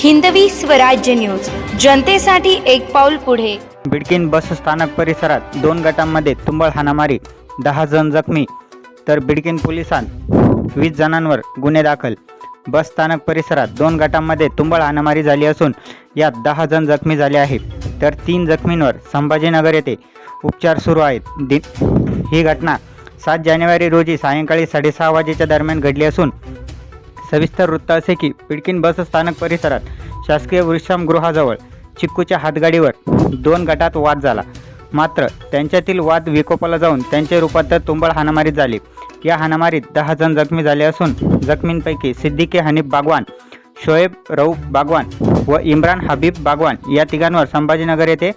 Hindavi Swarajya news. जनतेसाठी एक पाऊल पुढे. बिडकीन बस स्थानक परिसरात दोन गटांमध्ये तुंबळ हाणामारी दहा जण जखमी तर बिडकीन पोलिसांत वीस जणांवर गुन्हे दाखल. बस स्थानक परिसरात दोन गटांमध्ये तुंबळ हाणामारी झाली असून यात दहा जण जखमी झाले आहेत. तर तीन जखमींवर संभाजीनगर येथे उपचार सुरू आहेत. दि ही घटना सात जानेवारी रोजी सायंकाळी साडेसहा वाजेच्या दरम्यान घडली असून सविस्तर वृत्त असे की पिडकीन बस स्थानक परिसरात शासकीय विश्रामगृहाजवळ चिक्कूच्या हातगाडीवर दोन गटात वाद झाला. मात्र त्यांच्यातील वाद विकोपाला जाऊन त्यांचे रूपांतर तुंबळ हाणामारीत झाली. या हाणामारीत दहा जण जखमी झाले असून जखमींपैकी सिद्दीकी हनीफ बागवान शोएब रऊफ बागवान व इम्रान हबीब बागवान या तिघांवर संभाजीनगर येथे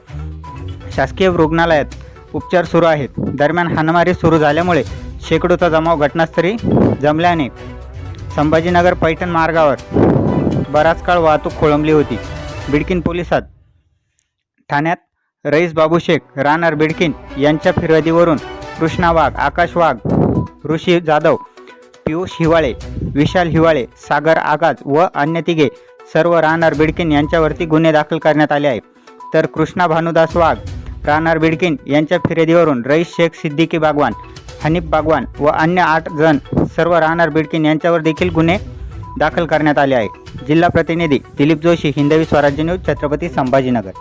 शासकीय रुग्णालयात उपचार सुरू आहेत. दरम्यान हाणामारी सुरू झाल्यामुळे शेकडोचा जमाव घटनास्थळी जमल्याने संभाजीनगर पैठण मार्गावर बराच काळ वाहतूक खोळंबली होती. बिडकीन पोलिसात. ठाण्यात रईस बाबू शेख राहणार बिडकीन यांच्या फिर्यादीवरून कृष्णा वाघ आकाश वाघ ऋषी जाधव पियुष हिवाळे विशाल हिवाळे सागर आगाज व अन्य तिघे सर्व राहणार बिडकीन यांच्यावरती गुन्हे दाखल करण्यात आले आहे तर कृष्णा भानुदास वाघ राहणार बिडकीन यांच्या फिर्यादीवरून रईस शेख सिद्दीकी बागवान हनीफ बागवान व अन्य आठ जण सर्व राहणार बिडकीन यांच्यावर देखील गुन्हे दाखल करण्यात आले आहे जिल्हा प्रतिनिधी दिलीप जोशी हिंदवी स्वराज्य न्यूज छत्रपती संभाजीनगर.